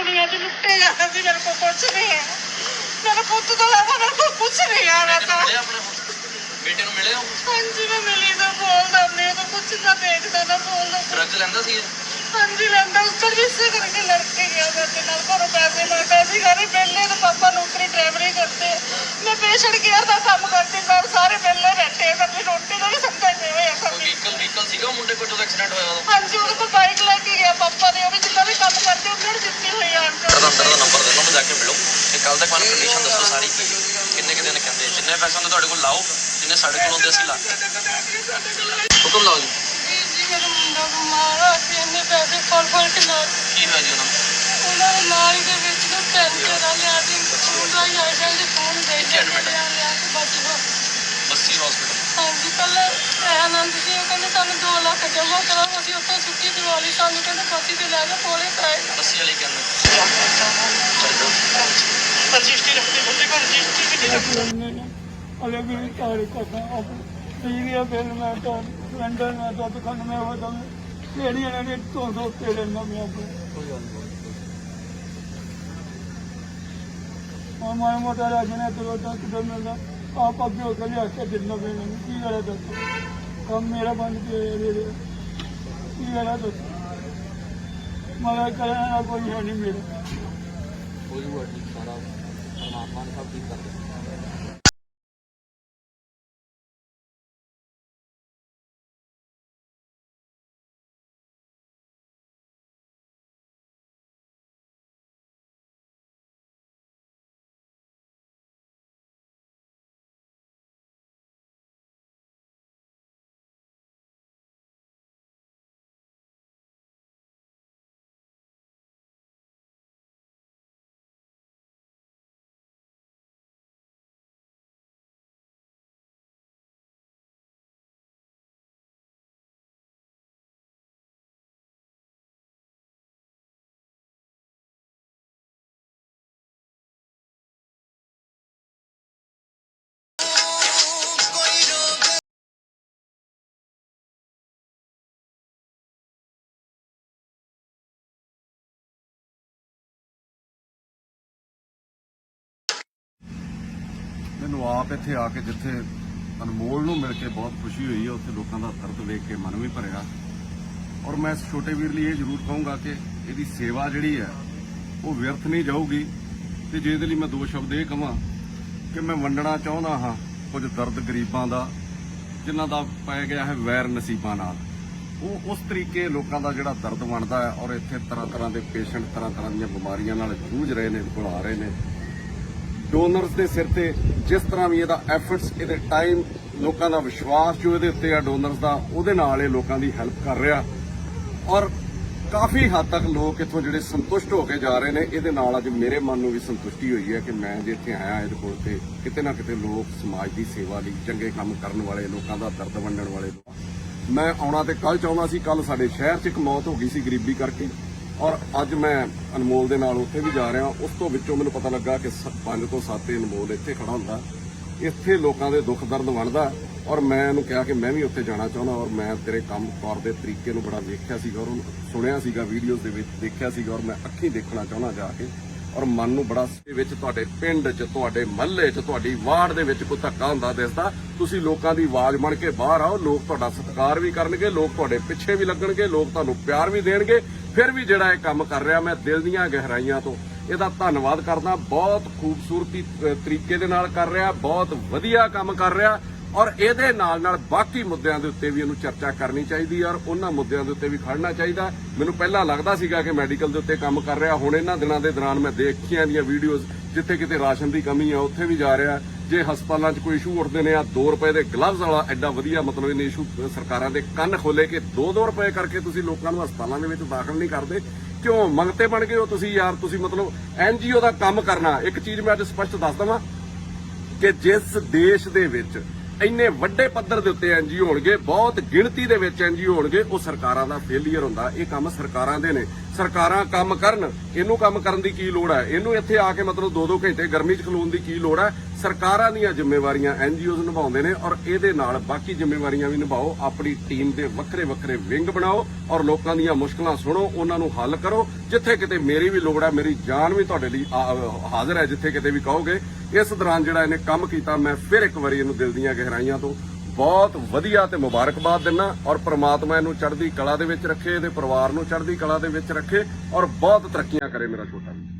ਤਾਂ ਦੁਨੀਆ 'ਚ ਲੁੱਟੇ ਜਾਣਾ ਸੀ ਮੇਰੇ ਕੋਲ ਕੁਛ ਨਹੀਂ ਹੈ। ਮੇਰੇ ਪੁੱਤ ਤੋਂ ਇਲਾਵਾ ਮੇਰੇ ਕੋਲ ਕੁਛ ਨਹੀਂ ਹੈ ਮੈਂ ਤਾਂ ਮਿਲੇ ਆਪਣੇ ਬੇਟੇ ਨੂੰ ਮਿਲੇ ਹੋ? ਹਾਂਜੀ ਮੈਂ ਮਿਲੀ ਤਾਂ ਬੋਲਦਾ ਨਹੀਂ ਤਾਂ ਕੁਛ ਨਾ ਦੇਖਦਾ ਨਾ ਬੋਲਦਾ ਡਰੱਗਸ ਲੈਂਦਾ ਸੀ ਇਹ? ਹਾਂਜੀ ਲੈਂਦਾ ਉਸ ਤੋਂ ਵੀ ਇਸੇ ਕਰਕੇ ਲੜ ਕੇ ਗਿਆ ਮੇਰੇ ਨਾਲ ਘਰੋਂ ਪੈਸੇ ਮੰਗਦਾ ਸੀ ਘਰੇ ਪਹਿਲੇ ਤਾਂ ਪਾਪਾ ਨੌਕਰੀ ਡਰਾਈਵਰੀ ਕਰਦੇ ਮੈਂ ਪੇਸ਼ੈਂਟ ਕੇਅਰ ਦਾ ਕੰਮ ਕਰਦੀ ਘਰ ਸਾਰੇ ਪਹਿਲੇ ਬੈਠੇ ਸਾਡੀ ਰੋਟੀ ਦਾ ਵੀ ਸੰਕਟ ਨਹੀਂ ਹੋਇਆ ਕੋਈ ਸਾਡੀ ਵਹੀਕਲ ਵਹੀਕਲ ਸੀਗਾ ਉਹ ਮੁੰਡੇ ਕੋਲ ਜਦੋਂ ਐਕਸੀਡੈਂਟ ਹੋਇਆ ਉਦੋਂ? ਹਾਂਜੀ ਉਹਦੇ ਕੋਲ ਬਾਈਕ ਲੈ ਕੇ ਗਿਆ ਪਾਪਾ ਨੇ ਉਹ ਵੀ ਜਿੱਦਾਂ ਵੀ ਕੰਮ ਕਰਦੇ ਉਹਨਾਂ ਨੂੰ ਦਿੱਤੀ ਹੋਈ ਆ ਅੰਕਲ ਦਾ ਅੰਦਰ ਦਾ ਨੰਬਰ ਦੇ ਲਓ ਜਾ ਕੇ ਮਿਲੋ ਤੇ ਕੱਲ ਤੱਕ ਮੈਨੂੰ ਕੰਡੀਸ਼ਨ ਦੱਸੋ ਸਾਰੀ ਕੀ। ਕਿੰਨੇ ਕਿ ਦਿਨ ਕਹਿੰਦੇ ਜਿੰਨੇ ਪੈਸੇ ਹੁੰਦੇ ਤੁਹਾਡੇ ਕੋਲ ਲਾਓ ਜਿੰਨੇ ਸਾਡੇ ਕੋਲ ਹੁੰਦੇ ਅਸੀਂ ਲਾ ਹੁਕਮ ਲਾਓ ਜੀ। ਜੀ ਜੀ ਮੇਰਾ ਮੁੰਡਾ ਬਿਮਾਰ ਆ ਅਸੀਂ ਇੰਨੇ ਪੈਸੇ ਫੜ ਫੜ ਕੇ ਲਾ ਕੀ ਹੋਇਆ ਜੀ ਉਹਨਾਂ ਨੂੰ? ਉਹਨਾਂ ਦੇ ਨਾਲੀ ਦੇ ਵਿੱਚ ਨਾ ਪੈਂਚਰ ਆ? ਲਿਆ ਦੀ ਫੋਨ ਦਾ ਯਾਰ ਦੇ ਫੋਨ ਦੇ ਕੇ ਲਿਆ ਲਿਆ ਕੇ ਬਚ ਗਿਆ ਬੱਸੀ ਹਸਪੀਟਲ ਹਾਂਜੀ ਕੱਲ ਆਨੰਦ ਜੀ ਉਹ ਕਹਿੰਦੇ? ਸਾਨੂੰ 2 ਲੱਖ ਜਮ੍ਹਾਂ ਕਰਾਓ ਅਸੀਂ ਉੱਥੋਂ ਛੁੱਟੀ ਦਿਵਾ ਲਈ ਸਾਨੂੰ ਕਹਿੰਦੇ ਫਾਸੀ ਤੇ ਲੈ ਜਾ ਕੋਲੇ ਪਏ ਬੱਸੀ ਵਾਲੇ ਕਹਿੰਦੇ ਰਜਿਸਟਰੀ ਰੱਖਦੇ ਬੰਦੇ ਕੋਲ ਰਜਿਸਟਰੀ ਵੀ ਨਹੀਂ अलग ही कार्य करना अब सीरिया बिल में तो सिलेंडर में तो दुकान में हो तो केड़ियां ने तो सौ तेरे नवियां को और मारा मोटा राशन है तो रोटा किधर मिलता आप अगे हो गए आके दिन नवे में की करा दस कम मेरा बंद के दे दे की करा दस मगर करना कोई है नहीं मेरा ਹੋ ਜੂਗਾ ਠੀਕ ਸਾਰਾ ਪਰਮਾਤਮਾ ਨੇ ਸਭ ਠੀਕ ਕਰ ਦਿੱਤਾ ਮੈਨੂੰ ਆਪ ਇੱਥੇ ਆ ਕੇ ਜਿੱਥੇ ਅਨਮੋਲ ਨੂੰ ਮਿਲ ਕੇ ਬਹੁਤ ਖੁਸ਼ੀ ਹੋਈ ਹੈ ਉੱਥੇ ਲੋਕਾਂ ਦਾ ਦਰਦ ਵੇਖ ਕੇ ਮਨ ਵੀ ਭਰਿਆ। ਔਰ ਮੈਂ ਇਸ ਛੋਟੇ ਵੀਰ ਲਈ ਇਹ ਜ਼ਰੂਰ ਕਹੂੰਗਾ ਕਿ ਇਹਦੀ ਸੇਵਾ ਜਿਹੜੀ ਹੈ, ਉਹ ਵਿਅਰਥ ਨਹੀਂ ਜਾਊਗੀ। ਤੇ ਜਿਹਦੇ ਲਈ ਮੈਂ ਦੋ ਸ਼ਬਦ ਇਹ ਕਹਾਂ ਕਿ ਮੈਂ ਵੰਡਣਾ ਚਾਹੁੰਦਾ ਹਾਂ ਕੁਝ ਦਰਦ ਗਰੀਬਾਂ ਦਾ, ਜਿਨ੍ਹਾਂ ਦਾ ਪੈ ਗਿਆ ਹੈ ਵੈਰ ਨਸੀਬਾਂ ਨਾਲ। ਉਹ ਉਸ ਤਰੀਕੇ ਲੋਕਾਂ ਦਾ ਜਿਹੜਾ ਦਰਦ ਵੰਡਦਾ ਹੈ ਔਰ ਇੱਥੇ ਤਰ੍ਹਾਂ ਤਰ੍ਹਾਂ ਦੇ ਪੇਸ਼ੈਂਟ ਤਰ੍ਹਾਂ ਤਰ੍ਹਾਂ ਦੀਆਂ ਬਿਮਾਰੀਆਂ ਨਾਲ ਜੂਝ ਰਹੇ ਨੇ ਇਹਦੇ ਕੋਲ ਆ ਰਹੇ ਨੇ। ਡੋਨਰਸ ਦੇ ਸਿਰ ਤੇ ਜਿਸ ਤਰ੍ਹਾਂ ਵੀ ਇਹਦਾ ਐਫਰਟਸ ਇਹਦੇ ਟਾਈਮ ਲੋਕਾਂ ਦਾ ਵਿਸ਼ਵਾਸ ਜੋ ਇਹਦੇ ਉੱਤੇ ਆ ਡੋਨਰਸ ਦਾ, ਉਹਦੇ ਨਾਲ ਇਹ ਲੋਕਾਂ ਦੀ ਹੈਲਪ ਕਰ ਰਿਹਾ। ਔਰ ਕਾਫੀ ਹੱਦ ਤੱਕ ਲੋਕ ਇੱਥੋਂ ਜਿਹੜੇ ਸੰਤੁਸ਼ਟ ਹੋ ਕੇ ਜਾ ਰਹੇ ਨੇ, ਇਹਦੇ ਨਾਲ ਅੱਜ ਮੇਰੇ ਮਨ ਨੂੰ ਵੀ ਸੰਤੁਸ਼ਟੀ ਹੋਈ ਹੈ ਕਿ ਮੈਂ ਜੇ ਇੱਥੇ ਆਇਆ, ਇਹਦੇ ਕੋਲ ਤੇ ਕਿਤੇ ਨਾ ਕਿਤੇ ਲੋਕ ਸਮਾਜ ਦੀ ਸੇਵਾ ਲਈ ਚੰਗੇ ਕੰਮ ਕਰਨ ਵਾਲੇ, ਲੋਕਾਂ ਦਾ ਦਰਦ ਵੰਡਣ ਵਾਲੇ ਮੈਂ ਆਉਣਾ ਤੇ ਕੱਲ ਚਾਹੁੰਦਾ ਸੀ ਕੱਲ ਸਾਡੇ ਸ਼ਹਿਰ 'ਚ ਇੱਕ ਮੌਤ ਹੋ ਗਈ ਸੀ ਗਰੀਬੀ ਕਰਕੇ। ਔਰ ਅੱਜ ਮੈਂ ਅਨਮੋਲ ਦੇ ਨਾਲ ਉੱਥੇ ਵੀ ਜਾ ਰਿਹਾ ਉਸ ਤੋਂ ਵਿੱਚੋਂ ਮੈਨੂੰ ਪਤਾ ਲੱਗਾ ਕਿ 5 ਤੋਂ 7 ਅਨਮੋਲ ਇੱਥੇ ਖੜਾ ਹੁੰਦਾ। ਇੱਥੇ ਲੋਕਾਂ ਦੇ ਦੁੱਖ ਦਰਦ ਵੰਡਦਾ ਔਰ ਮੈਂ ਇਹਨੂੰ ਕਿਹਾ ਕਿ ਮੈਂ ਵੀ ਉੱਥੇ ਜਾਣਾ ਚਾਹੁੰਦਾ ਔਰ ਮੈਂ ਤੇਰੇ ਕੰਮ ਕਾਰ ਦੇ ਤਰੀਕੇ ਨੂੰ ਬੜਾ ਵੇਖਿਆ ਸੀਗਾ ਔਰ ਉਹਨੂੰ ਸੁਣਿਆ ਸੀਗਾ ਵੀਡੀਓਜ਼ ਦੇ ਵਿੱਚ ਦੇਖਿਆ ਸੀਗਾ ਔਰ ਮੈਂ ਅੱਖੀ ਦੇਖਣਾ ਚਾਹੁੰਦਾ ਜਾ ਕੇ ਔਰ ਮਨ ਨੂੰ ਬੜਾ ਦੇ ਵਿੱਚ ਤੁਹਾਡੇ ਪਿੰਡ 'ਚ, ਤੁਹਾਡੇ ਮਹੱਲੇ 'ਚ, ਤੁਹਾਡੀ ਵਾਰਡ ਦੇ ਵਿੱਚ ਕੋਈ ਧੱਕਾ ਹੁੰਦਾ ਦਿਸਦਾ। ਤੁਸੀਂ ਲੋਕਾਂ ਦੀ ਆਵਾਜ਼ ਬਣ ਕੇ ਬਾਹਰ ਆਓ, ਲੋਕ ਤੁਹਾਡਾ ਸਤਿਕਾਰ ਵੀ ਕਰਨਗੇ, ਲੋਕ ਤੁਹਾਡੇ ਪਿੱਛੇ ਵੀ ਲੱਗਣਗੇ, ਲੋਕ ਤੁਹਾਨੂੰ ਪਿਆਰ ਵੀ ਦੇਣਗੇ। ਫਿਰ ਵੀ ਜਿਹੜਾ ਇਹ ਕੰਮ ਕਰ ਰਿਹਾ, ਮੈਂ ਦਿਲ ਦੀਆਂ ਗਹਿਰਾਈਆਂ ਤੋਂ ਇਹਦਾ ਧੰਨਵਾਦ ਕਰਦਾ। ਬਹੁਤ ਖੂਬਸੂਰਤੀ ਤਰੀਕੇ ਦੇ ਨਾਲ ਕਰ ਰਿਹਾ, ਬਹੁਤ ਵਧੀਆ ਕੰਮ ਕਰ ਰਿਹਾ ਔਰ ਇਹਦੇ ਨਾਲ ਨਾਲ ਬਾਕੀ ਮੁੱਦਿਆਂ ਦੇ ਉੱਤੇ ਵੀ ਇਹਨੂੰ ਚਰਚਾ ਕਰਨੀ ਚਾਹੀਦੀ ਔਰ ਉਹਨਾਂ ਮੁੱਦਿਆਂ ਦੇ ਉੱਤੇ ਵੀ ਖੜਨਾ ਚਾਹੀਦਾ। ਮੈਨੂੰ ਪਹਿਲਾਂ ਲੱਗਦਾ ਸੀਗਾ ਕਿ ਮੈਡੀਕਲ ਦੇ ਉੱਤੇ ਕੰਮ ਕਰ ਰਿਹਾ। ਹੁਣ ਇਹਨਾਂ ਦਿਨਾਂ ਦੇ ਦੌਰਾਨ ਮੈਂ ਦੇਖੀਆਂ ਦੀਆਂ ਵੀਡੀਓਜ਼ ਜਿੱਥੇ ਕਿਤੇ ਰਾਸ਼ਨ ਦੀ ਕਮੀ ਆ, ਉੱਥੇ ਵੀ ਜਾ ਰਿਹਾ। ਜੇ ਹਸਪਤਾਲਾਂ 'ਚ ਕੋਈ ਇਸ਼ੂ ਉੱਠਦੇ ਨੇ ਆ 2 ਰੁਪਏ ਦੇ ਗਲਵਜ਼ ਵਾਲਾ ਐਡਾ ਵਧੀਆ ਮਤਲਬ ਇਹਨੇ ਇਸ਼ੂ ਸਰਕਾਰਾਂ ਦੇ ਕੰਨ ਖੋਲੇ ਕਿ 2-2 ਰੁਪਏ ਕਰਕੇ ਤੁਸੀਂ ਲੋਕਾਂ ਨੂੰ ਹਸਪਤਾਲਾਂ ਦੇ ਵਿੱਚ ਦਾਖਲ ਨਹੀਂ ਕਰਦੇ। ਕਿਉਂ? ਮੰਗਤੇ ਬਣ ਗਏ ਹੋ ਤੁਸੀਂ ਯਾਰ, ਤੁਸੀਂ ਮਤਲਬ ਐਨਜੀਓ ਦਾ ਕੰਮ ਕਰਨਾ। ਇੱਕ ਚੀਜ਼ ਮੈਂ ਅੱਜ ਸਪਸ਼ਟ ਦੱਸ ਦਵਾਂ ਕਿ ਜਿਸ ਦੇਸ਼ ਦੇ ਵਿੱਚ ਇੰਨੇ ਵੱਡੇ ਪੱਧਰ ਦੇ ਉੱਤੇ ਐਨਜੀਓ ਹੋਣਗੇ, ਬਹੁਤ ਗਿਣਤੀ ਦੇ ਵਿੱਚ ਐਨਜੀਓ ਹੋਣਗੇ, ਉਹ ਸਰਕਾਰਾਂ ਦਾ ਫੇਲਿਅਰ ਹੁੰਦਾ, ਇਹ ਕੰਮ ਸਰਕਾਰਾਂ ਦੇ ਨੇ। ਸਰਕਾਰਾਂ ਕੰਮ ਕਰਨ, ਇਹਨੂੰ ਕੰਮ ਕਰਨ ਦੀ ਕੀ ਲੋੜ ਹੈ? ਇਹਨੂੰ ਇੱਥੇ ਆ ਕੇ ਮਤਲਬ 2-2 ਘੰਟੇ ਗਰਮੀ 'ਚ ਖਲੋਣ ਦੀ ਕੀ ਲੋੜ ਹੈ? ਸਰਕਾਰਾਂ ਦੀਆਂ ਜ਼ਿੰਮੇਵਾਰੀਆਂ ਐਨਜੀਓਜ਼ ਨਿਭਾਉਂਦੇ ਨੇ ਔਰ ਇਹਦੇ ਨਾਲ ਬਾਕੀ ਜ਼ਿੰਮੇਵਾਰੀਆਂ ਵੀ ਨਿਭਾਓ, ਆਪਣੀ ਟੀਮ ਦੇ ਵੱਖਰੇ ਵੱਖਰੇ ਵਿੰਗ ਬਣਾਓ ਔਰ ਲੋਕਾਂ ਦੀਆਂ ਮੁਸ਼ਕਲਾਂ ਸੁਣੋ, ਉਹਨਾਂ ਨੂੰ ਹੱਲ ਕਰੋ। ਜਿੱਥੇ ਕਿਤੇ ਮੇਰੀ ਵੀ ਲੋੜ ਹੈ, ਮੇਰੀ ਜਾਨ ਵੀ ਤੁਹਾਡੇ ਲਈ ਹਾਜ਼ਰ ਹੈ, ਜਿੱਥੇ ਕਿਤੇ ਵੀ ਕਹੋਗੇ। ਇਸ ਦੌਰਾਨ ਜਿਹੜਾ ਇਹਨੇ ਕੰਮ ਕੀਤਾ, ਮੈਂ ਫਿਰ ਇੱਕ ਵਾਰੀ ਇਹਨੂੰ ਦਿਲ ਦੀਆਂ ਗਹਿਰਾਈਆਂ ਤੋਂ ਬਹੁਤ ਵਧੀਆ ਤੇ ਮੁਬਾਰਕਬਾਦ ਦਿੰਨਾ ਔਰ ਪ੍ਰਮਾਤਮਾ ਇਹਨੂੰ ਚੜ੍ਹਦੀ ਕਲਾ ਦੇ ਵਿੱਚ ਰੱਖੇ, ਇਹਦੇ ਪਰਿਵਾਰ ਨੂੰ ਚੜ੍ਹਦੀ ਕਲਾ ਦੇ ਵਿੱਚ ਰੱਖੇ ਔਰ ਬਹੁਤ ਤਰੱਕੀਆਂ ਕਰੇ ਮੇਰਾ ਛੋਟਾ ਵੀਰ।